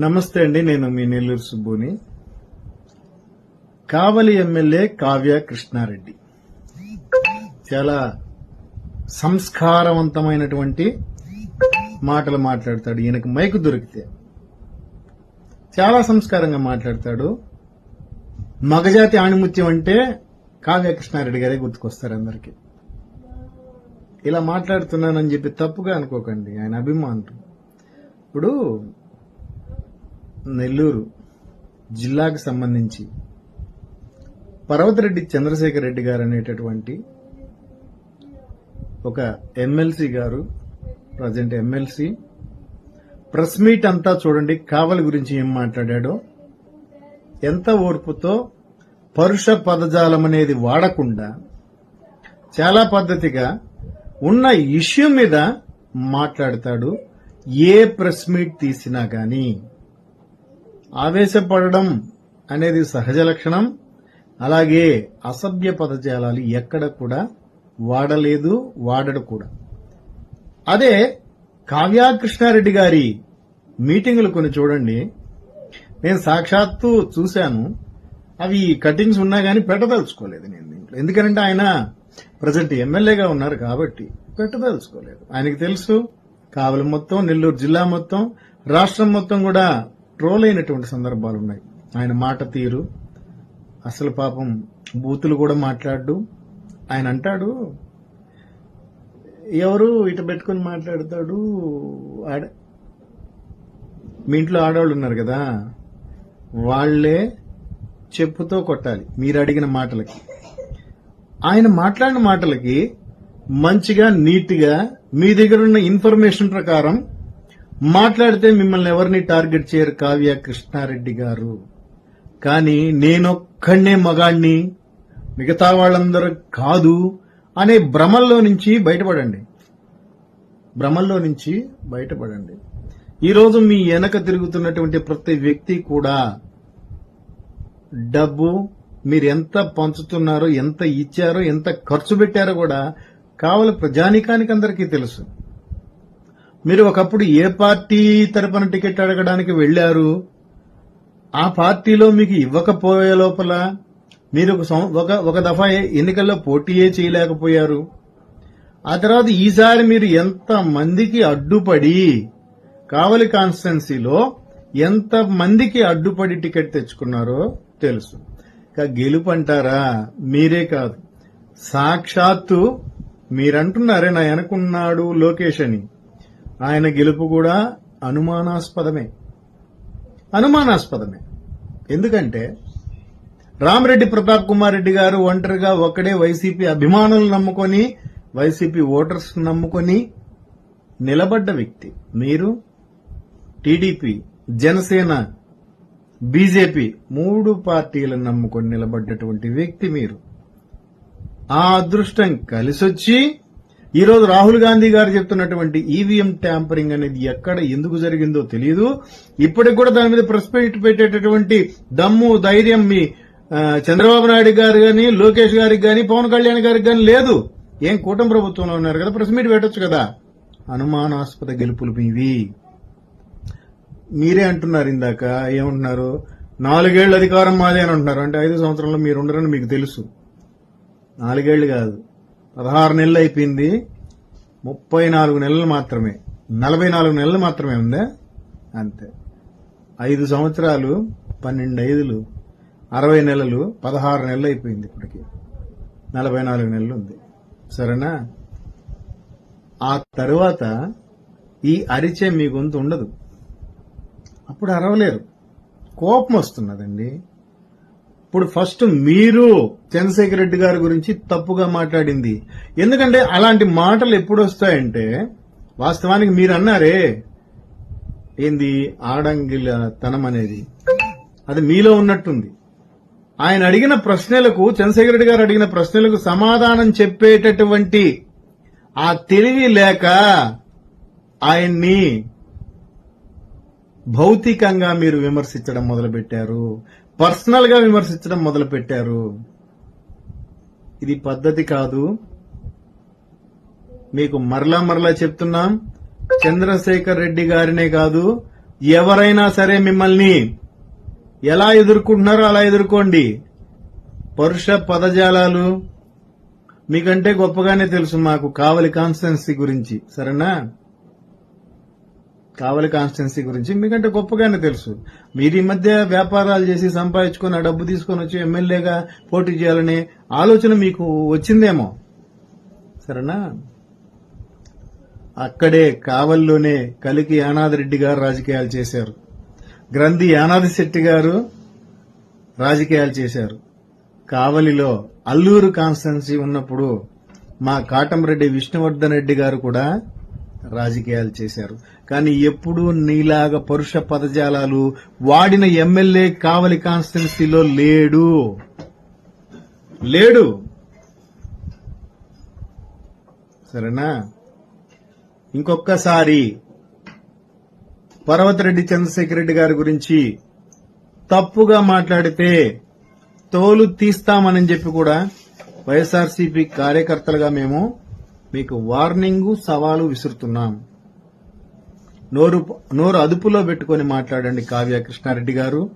నమస్తే అండి నేను మీ నెల్లూరు సుబ్బుని. కావలి ఎమ్మెల్యే కావ్య కృష్ణారెడ్డి. చాలా సంస్కారవంతమైనటువంటి మాటలు మాట్లాడతాడు. ఈయనకు మైకు దొరికితే చాలా సంస్కారంగా మాట్లాడతాడు. మగజాతి ఆణిముత్యం అంటే కావ్య కృష్ణారెడ్డి గారే గుర్తుకొస్తారు అందరికీ. ఇలా మాట్లాడుతున్నానని చెప్పి తప్పుగా అనుకోకండి ఆయన అభిమానులు ఇప్పుడు నెల్లూరు జిల్లాకు సంబంధించి పర్వతరెడ్డి చంద్రశేఖర్ రెడ్డి గారు అనేటటువంటి ఒక ఎమ్మెల్సీ గారు ప్రజెంట్ ఎమ్మెల్సీ. ప్రెస్ మీట్ అంతా చూడండి కావలి గురించి ఏం మాట్లాడాడో. ఎంత ఓర్పుతో పరుష పదజాలం అనేది వాడకుండా చాలా పద్ధతిగా ఉన్న ఇష్యూ మీద మాట్లాడతాడు ఏ ప్రెస్ మీట్ తీసినా కానీ ఆవేశపడడం అనేది సహజ లక్షణం. అలాగే అసభ్య పదజాలాలు ఎక్కడ కూడా వాడలేదు వాడడు కూడా. అదే కావ్యాకృష్ణారెడ్డి గారి మీటింగులు కొన్ని చూడండి. నేను సాక్షాత్తు చూశాను. అవి కటింగ్స్ ఉన్నా కానీ పెట్టదలుచుకోలేదు నేను దీంట్లో. ఎందుకంటే ఆయన ప్రజెంట్ ఎమ్మెల్యేగా ఉన్నారు కాబట్టి పెట్టదలుచుకోలేదు. ఆయనకి తెలుసు కావలి మొత్తం నెల్లూరు జిల్లా మొత్తం రాష్ట్రం మొత్తం కూడా ట్రోల్ అయినటువంటి సందర్భాలు ఉన్నాయి ఆయన మాట తీరు అసలు పాపం బూతులు కూడా మాట్లాడు ఆయన అంటాడు ఎవరు ఇట పెట్టుకుని మాట్లాడతాడు? ఆడ మీ ఇంట్లో ఆడవాళ్ళు ఉన్నారు కదా వాళ్ళే చెప్పుతో కొట్టాలి మీరు అడిగిన మాటలకి. ఆయన మాట్లాడిన మాటలకి మంచిగా నీట్గా మీ దగ్గర ఉన్న ఇన్ఫర్మేషన్ ప్రకారం మాట్లాడితే మిమ్మల్ని ఎవరిని టార్గెట్ చేయరు కావ్య కృష్ణారెడ్డి గారు. కానీ నేనొక్కడే మగాణ్ణి మిగతా వాళ్ళందరూ కాదు అనే భ్రమల్లో నుంచి బయటపడండి. భ్రమల్లో నుంచి బయటపడండి. ఈరోజు మీ వెనక తిరుగుతున్నటువంటి ప్రతి వ్యక్తి కూడా డబ్బు మీరు ఎంత పంచుతున్నారో ఎంత ఇచ్చారో ఎంత ఖర్చు పెట్టారో కూడా కావాలి ప్రజానికానికి అందరికీ తెలుసు. మీరు ఒకప్పుడు ఏ పార్టీ తరపున టికెట్ అడగడానికి వెళ్ళారు ఆ పార్టీలో మీకు ఇవ్వకపోయే లోపల మీరు ఒక సం- ఒక ఒక దఫా ఎన్నికల్లో పోటీయే చేయలేకపోయారు? ఆ తర్వాత ఈసారి మీరు ఎంత మందికి అడ్డుపడి కావలి కాన్స్టిట్యున్సీలో ఎంత మందికి అడ్డుపడి టికెట్ తెచ్చుకున్నారో తెలుసు. గెలుపు అంటారా మీరే కాదు. సాక్షాత్తు మీరంటున్నారే నా వెనకున్నాడు లోకేష్ అని. ఆయన గెలుపు కూడా అనుమానాస్పదమే. అనుమానాస్పదమే. ఎందుకంటే రామరెడ్డి ప్రతాప్ కుమార్ రెడ్డి గారు ఒంటరిగా ఒక్కడే వైసీపీ అభిమానులు నమ్ముకొని వైసీపీ ఓటర్స్ నమ్ముకొని నిలబడ్డ వ్యక్తి మీరు టీడీపీ జనసేన బీజేపీ మూడు పార్టీలను నమ్ముకొని నిలబడ్డటువంటి వ్యక్తి మీరు. ఆ అదృష్టం కలిసొచ్చి ఈరోజు రాహుల్ గాంధీ గారు చెప్తున్నటువంటి ఈవీఎం ట్యాంపరింగ్ అనేది ఎక్కడ ఎందుకు జరిగిందో తెలియదు ఇప్పటికి కూడా దాని మీద ప్రెస్ పెట్టేటటువంటి దమ్ము ధైర్యం మీ చంద్రబాబు నాయుడు గారు కానీ లోకేష్ గారికి కానీ పవన్ కళ్యాణ్ గారికి కానీ లేదు. ఏం కూటమి ప్రభుత్వంలో ఉన్నారు కదా ప్రెస్ మీట్ పెట్టొచ్చు కదా. అనుమానాస్పద గెలుపులు మీవి. మీరే అంటున్నారు ఇందాక ఏమంటున్నారు? నాలుగేళ్ళ అధికారం మాదే అని అంటున్నారు. అంటే ఐదు సంవత్సరంలో మీరు ఉండరని మీకు తెలుసు. నాలుగేళ్ళు కాదు. పదహారు నెలలు అయిపోయింది. ముప్పై నాలుగు నెలలు మాత్రమే. నలభై నాలుగు నెలలు మాత్రమే ఉందా? అంతే. ఐదు సంవత్సరాలు పన్నెండు ఐదులు అరవై నెలలు పదహారు నెలలు అయిపోయింది ఇప్పటికి. నలభై నాలుగు నెలలు ఉంది. సరేనా? ఆ తరువాత ఈ అరిచే మీ గొంతు ఉండదు. అప్పుడు అరవలేరు. కోపం వస్తున్నదండి. ఇప్పుడు ఫస్ట్ మీరు చంద్రశేఖర్ రెడ్డి గారి గురించి తప్పుగా మాట్లాడింది. ఎందుకంటే అలాంటి మాటలు ఎప్పుడు వస్తాయంటే వాస్తవానికి మీరు అన్నారే ఏంది ఆడంగిలతనం అనేది. అది మీలో ఉన్నట్టుంది. ఆయన అడిగిన ప్రశ్నలకు చంద్రశేఖర్ రెడ్డి గారు అడిగిన ప్రశ్నలకు సమాధానం చెప్పేటటువంటి ఆ తెలివి లేక ఆయన్ని భౌతికంగా మీరు విమర్శించడం మొదలుపెట్టారు. పర్సనల్గా విమర్శించడం మొదలుపెట్టారు. ఇది పద్ధతి కాదు. మీకు మరలా మరలా చెప్తున్నాం. చంద్రశేఖర్ రెడ్డి గారినే కాదు ఎవరైనా సరే మిమ్మల్ని ఎలా ఎదుర్కొంటున్నారో అలా ఎదుర్కోండి. పరుష పదజాలాలు మీకంటే గొప్పగానే తెలుసు మాకు కావలి కాన్స్టెన్సీ గురించి సరేనా? కావలి కాన్స్టెన్సీ గురించి మీకంటే గొప్పగానే తెలుసు. మీరు ఈ మధ్య వ్యాపారాలు చేసి సంపాదించుకొని ఆ డబ్బు తీసుకొని వచ్చి ఎమ్మెల్యేగా పోటీ చేయాలనే ఆలోచన మీకు వచ్చిందేమో? సరేనా? అక్కడే కావలిలోనే కలికి యానాదిరెడ్డి గారు రాజకీయాలు చేశారు. గ్రంథి యానాది శెట్టి గారు రాజకీయాలు చేశారు. కావలిలో అల్లూరు కాన్స్టెన్సీ ఉన్నప్పుడు మా కాటంరెడ్డి విష్ణువర్ధన్ రెడ్డి గారు కూడా రాజకీయాలు చేశారు. కానీ ఎప్పుడూ నీలాగా పరుష పదజాలాలు వాడిన ఎమ్మెల్యే కావలి కాన్స్టిట్యున్సీలో లేడు. లేడు. సరేనా? ఇంకొక్కసారి పర్వతరెడ్డి చంద్రశేఖర్ రెడ్డి గారి గురించి తప్పుగా మాట్లాడితే తోలు తీస్తామని చెప్పి కూడా వైఎస్ఆర్సీపీ కార్యకర్తలుగా మేము మీకు వార్నింగు సవాలు విసురుతున్నాం. నోరు నోరు అదుపులో పెట్టుకొని మాట్లాడండి కావ్య కృష్ణారెడ్డి గారు.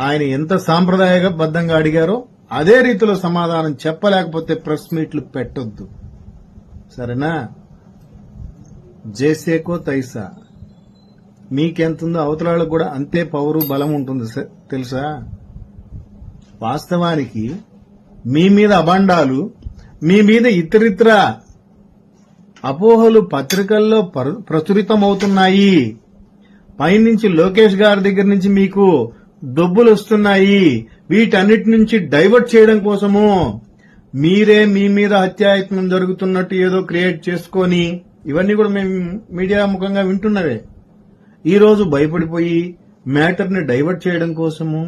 ఆయన ఎంత సాంప్రదాయబద్ధంగా అడిగారో అదే రీతిలో సమాధానం చెప్పలేకపోతే ప్రెస్ మీట్లు పెట్టొద్దు. సరేనా? జేసేకో తైసా. మీకెంతుందో అవతలాలకు కూడా అంతే పవరు బలం ఉంటుంది స- తెలుసా? వాస్తవానికి మీ మీద అభండాలు మీ మీద ఇతరితర అపోహలు పత్రికల్లో ప్రచురితమవుతున్నాయి. పైనుంచి లోకేష్ గారి దగ్గర నుంచి మీకు డబ్బులు వస్తున్నాయి వీటన్నిటి నుంచి డైవర్ట్ చేయడం కోసము మీరే మీ మీద హత్యాయత్నం జరుగుతున్నట్టు ఏదో క్రియేట్ చేసుకొని ఇవన్నీ కూడా మేము మీడియా ముఖంగా వింటున్నవే. ఈరోజు భయపడిపోయి మ్యాటర్ని డైవర్ట్ చేయడం కోసము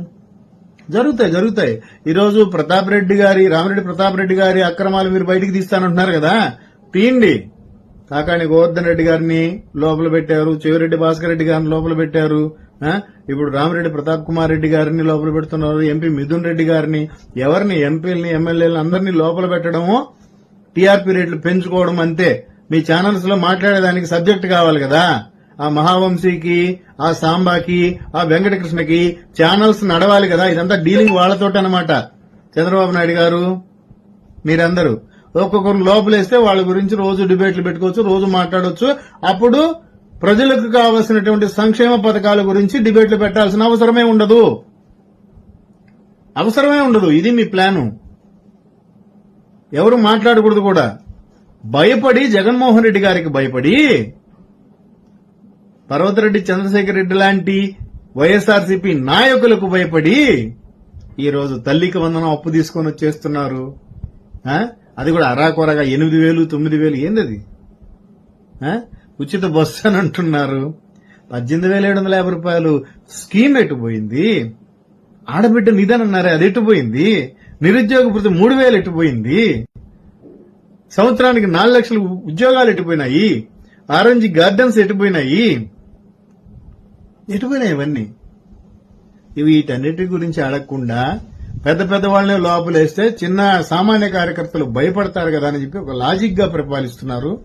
జరుగుతాయి జరుగుతాయి. ఈరోజు ప్రతాప్ రెడ్డి గారి రామిరెడ్డి ప్రతాప్ రెడ్డి గారి అక్రమాలు మీరు బయటికి తీస్తానంటున్నారు కదా? తీయండి కాకాని గోవర్ధన్ రెడ్డి గారిని లోపల పెట్టారు చెవిరెడ్డి భాస్కర్ రెడ్డి గారిని లోపల పెట్టారు ఇప్పుడు రామిరెడ్డి ప్రతాప్ కుమార్ రెడ్డి గారిని లోపల పెడుతున్నారు ఎంపీ మిథున్ రెడ్డి గారిని ఎవరిని ఎంపీలని ఎమ్మెల్యేలను అందరినీ లోపల పెట్టడము టీఆర్పీ రేట్లు పెంచుకోవడం అంతే. మీ ఛానల్స్లో మాట్లాడేదానికి సబ్జెక్ట్ కావాలి కదా? ఆ మహావంశీకి ఆ సాంబాకి ఆ వెంకటకృష్ణకి ఛానల్స్ నడవాలి కదా. ఇదంతా డీలింగ్ వాళ్ళతోటి అనమాట చంద్రబాబు నాయుడు గారు మీరందరూ. ఒక్కొక్కరు లోపలేస్తే వాళ్ళ గురించి రోజు డిబేట్లు పెట్టుకోవచ్చు రోజు మాట్లాడవచ్చు అప్పుడు ప్రజలకు కావలసినటువంటి సంక్షేమ పథకాల గురించి డిబేట్లు పెట్టాల్సిన అవసరమే ఉండదు. అవసరమే ఉండదు. ఇది మీ ప్లాను. ఎవరు మాట్లాడకూడదు కూడా. భయపడి జగన్మోహన్ రెడ్డి గారికి భయపడి పర్వతరెడ్డి చంద్రశేఖర్ రెడ్డి లాంటి వైఎస్ఆర్సీపీ నాయకులకు భయపడి ఈరోజు తల్లికి వందనం అప్పు తీసుకొని వచ్చేస్తున్నారు. అది కూడా అరాకొరగా ఎనిమిది వేలు తొమ్మిది వేలు ఏంది అది ఉచిత బస్సు అని అంటున్నారు. పద్దెనిమిది వేల ఏడు వందల యాభై రూపాయలు స్కీమ్ ఎట్టుపోయింది ఆడబిడ్డ నిధనన్నారే అది ఎట్టుపోయింది నిరుద్యోగ భృతి మూడు వేలు ఎట్టుపోయింది సంవత్సరానికి నాలుగు లక్షలు ఉద్యోగాలు ఎట్టుపోయినాయి ఆరెంజ్ గార్డెన్స్ ఎట్టుపోయినాయి ఎటువైనా ఇవన్నీ. ఇవి వీటన్నిటి గురించి అడగకుండా పెద్ద పెద్ద వాళ్ళని లోపలేస్తే చిన్న సామాన్య కార్యకర్తలు భయపడతారు కదా అని చెప్పి ఒక లాజిక్గా పరిపాలిస్తున్నారు.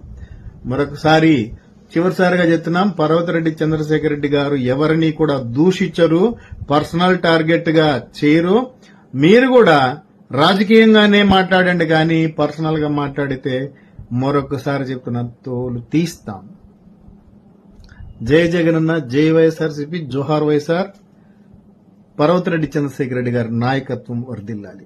మరొకసారి చివరిసారిగా చెప్తున్నాం పర్వతరెడ్డి చంద్రశేఖర్ రెడ్డి గారు ఎవరిని కూడా దూషించరు పర్సనల్ టార్గెట్గా చేయరు. మీరు కూడా రాజకీయంగానే మాట్లాడండి కానీ పర్సనల్గా మాట్లాడితే మరొకసారి చెప్తున్నా తోలు తీస్తాం. జై జగనన్న జై వైఎస్ఆర్సీపీ జోహార్ వైఎస్ఆర్ పర్వతరెడ్డి చంద్రశేఖర్ రెడ్డి గారి నాయకత్వం వర్దిల్లాలి